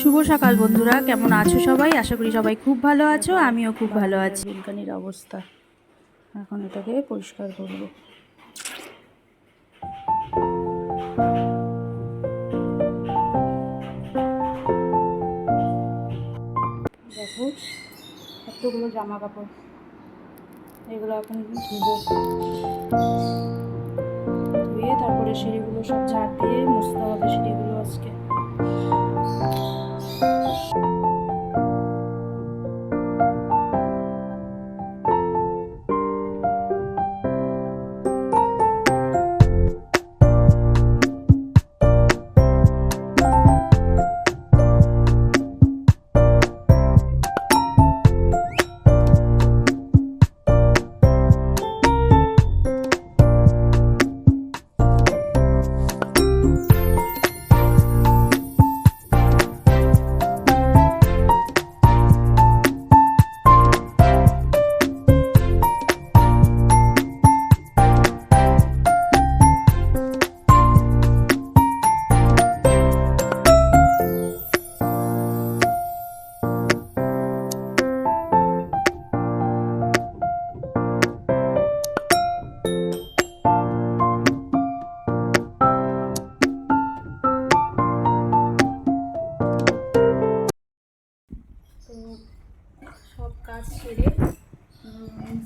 শুভ সকাল বন্ধুরা, কেমন আছো সবাই? আশা করি সবাই খুব ভালো আছো, আমিও খুব ভালো আছি। বিজ্ঞানীর অবস্থা। এখন এটাকে পরিষ্কার করব। দেখো, এতগুলো জামা কাপড় এগুলো এখন ধুবো। ধুয়ে তারপরে সিঁড়িগুলো সব ঝাড় দিয়ে মুছতে হবে সিঁড়িগুলো আজকে।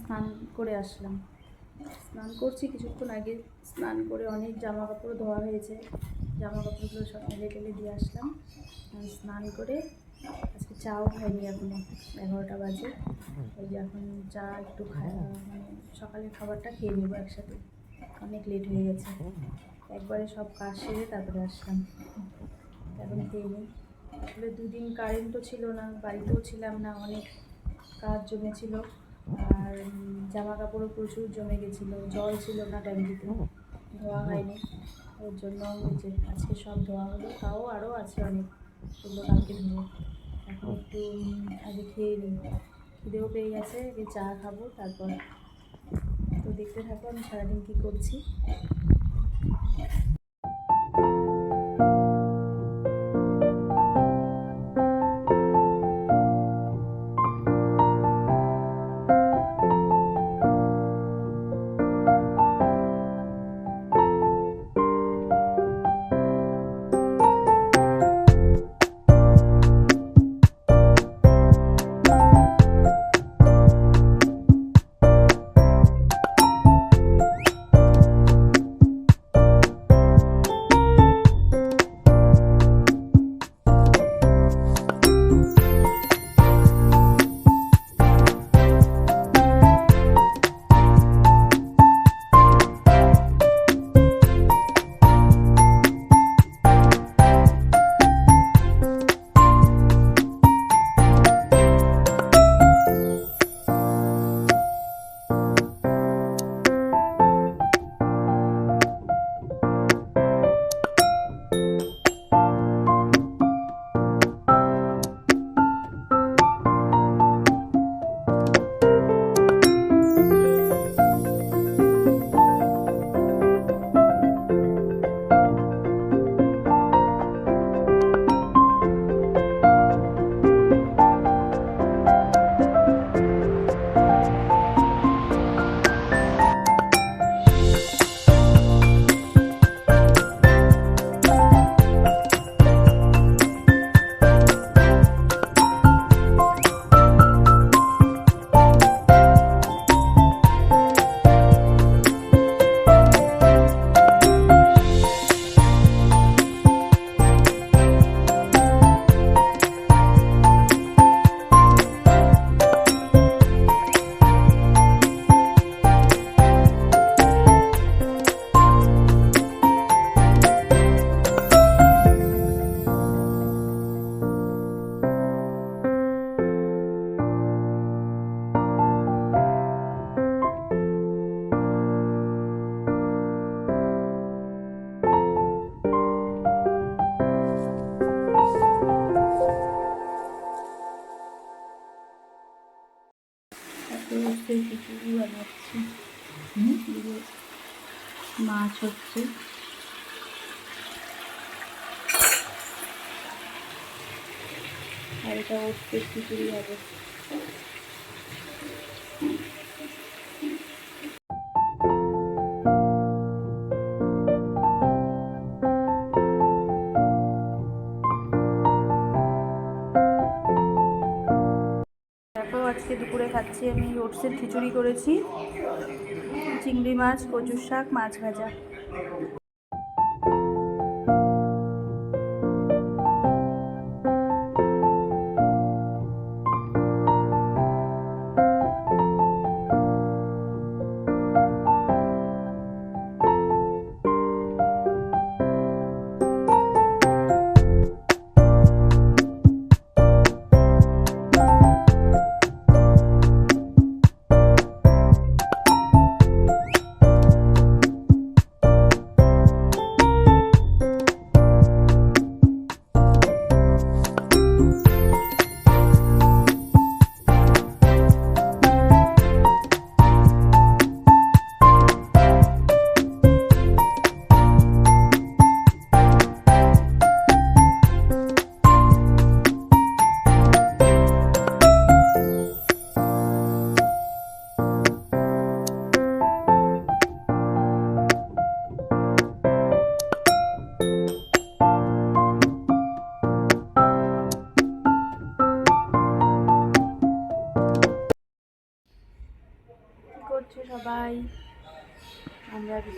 স্নান করে আসলাম। স্নান করছি কিছুক্ষণ আগে। স্নান করে অনেক জামা কাপড় ধোয়া হয়েছে। জামা কাপড়গুলো সব মেলে টেলে দিয়ে আসলাম। স্নান করে আজকে চাও খাইনি এখনও। এগারোটা বাজে। ওই যে এখন চা একটু খাই। মানে সকালের খাবারটা খেয়ে নেব একসাথে। অনেক লেট হয়ে গেছে। একবারে সব কাজ সেরে তারপরে আসলাম। এখন খেয়ে নিই আসলে দুদিন কারেন্টও ছিল না বাড়িতেও ছিলাম না অনেক কাজ জমেছিল। আর জামা কাপড়ও প্রচুর জমে গেছিল, জল ছিল না ট্যাঙ্কিতে ধোয়া হয়নি। ওর জন্য যে আজকে সব ধোয়া হলো, তাও আরও আছে অনেক সেগুলো কালকে ধোবো। এখন একটু আগে খেয়ে নিই। খিদেও পেয়ে গেছে আগে চা খাব, তারপর তো দেখতে থাকো আমি সারাদিন কী করছি। কিছু বানাচ্ছি। মাছ হচ্ছে। আর এটা হচ্ছে খিচুড়ি হবে। দুপুরে আমি ওটসের খিচুড়ি করেছি। চিংড়ি মাছ কচুর শাক মাছ ভাজা।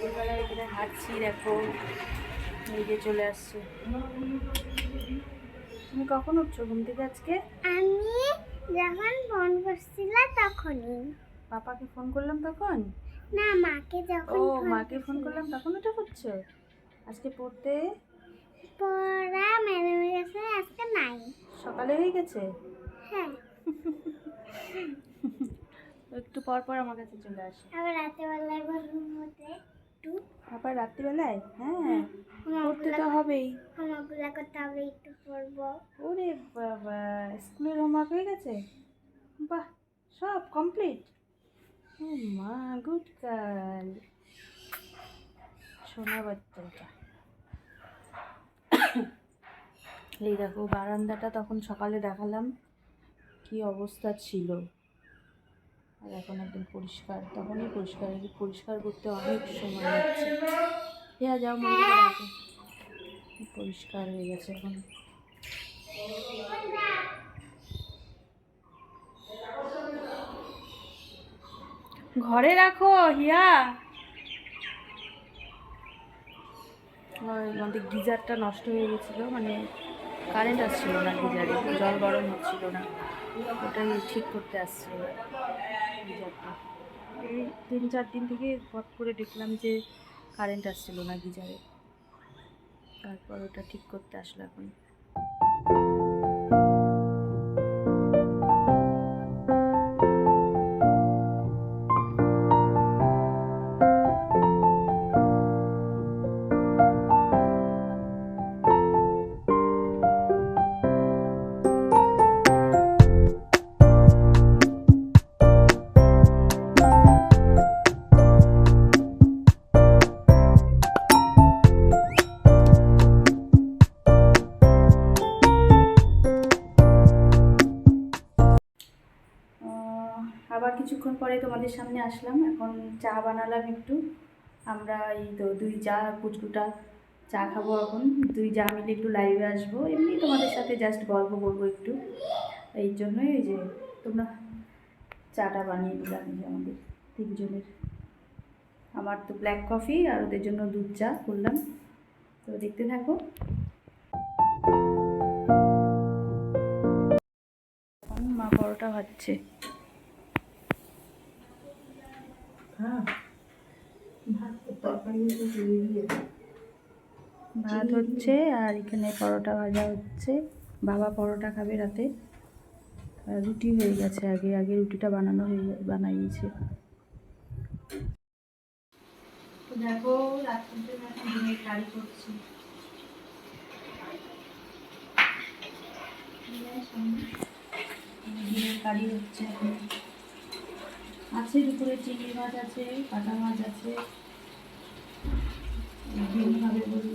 আমরা এখানে হাঁটছি দেখো যে চলে আসছে। তুমি কখন উঠছো ঘুম থেকে আজকে? আমি যখন ফোন করছিলাম তখনই। পাপাকে ফোন করলাম তখন? না মাকে যখন ও মাকে ফোন করলাম তখন উঠে পড়ছো আজকে পড়তে? পড়া ম্যাডামের কাছে আজকে নাই। সকালে হয়ে গেছে? হ্যাঁ। একটু পর পর আমার কাছে চলে আসে। আবার রাতেবেলায় ঘুমোতে। একটু আবার রাত্রিবেলায়? হ্যাঁ পড়তে হোমওয়ার্কগুলো তো হবেই। হোমওয়ার্কগুলো করতে হবে একটু পড়ব ওরে বাবা স্কুলের হোমওয়ার্ক হয়ে গেছে? বাহ সব কমপ্লিট মা গুড গার্ল সোনা বাচ্চাটা। এই দেখো বারান্দাটা তখন সকালে দেখালাম। কি অবস্থা ছিল। আর এখন একদম পরিষ্কার, তখনই পরিষ্কার পরিষ্কার করতে অনেক সময় লাগছে। হ্যাঁ যাও মনে। পরিষ্কার হয়ে গেছে এখন। ঘরে রাখো, হিয়া। গিজারটা নষ্ট হয়ে গেছিল মানে কারেন্ট আসছিল না গিজারে, জল গরম হচ্ছিল না। ওটাই ঠিক করতে আসছিল। গিজারটা। এই তিন, চার দিন থেকে হট করে দেখলাম যে কারেন্ট আসছিল না গিজারে। তারপর ওটা ঠিক করতে আসলো এখন। পরে তোমাদের সামনে আসলাম। এখন চা বানালাম একটু। আমরা এই তো দুই চা পুচকুটা চা খাব এখন। দুই চা মিলে একটু লাইভে আসব। এমনি তোমাদের সাথে জাস্ট গল্প করব একটু। এই জন্যই ওই যে তোমরা চাটা বানিয়ে দিলাম যে আমাদের তিনজনের। আমার তো ব্ল্যাক কফি আর ওদের জন্য দুধ চা করলাম। তো দেখতে থাকো। এখন মা পরোটা ভাজছে। ভাত হচ্ছে আর এখানে পরোটা ভাজা হচ্ছে। বাবা পরোটা খাবে রাতে। রুটি হয়ে গেছে আগে আগে রুটিটা বানানো হয়ে বানাইয়েছে। তো দেখো কারি করছি। কারি হচ্ছে আছে দুপুরে চিংড়ি মাছ আছে কাটা মাছ আছে। ডিম খাবে বলল।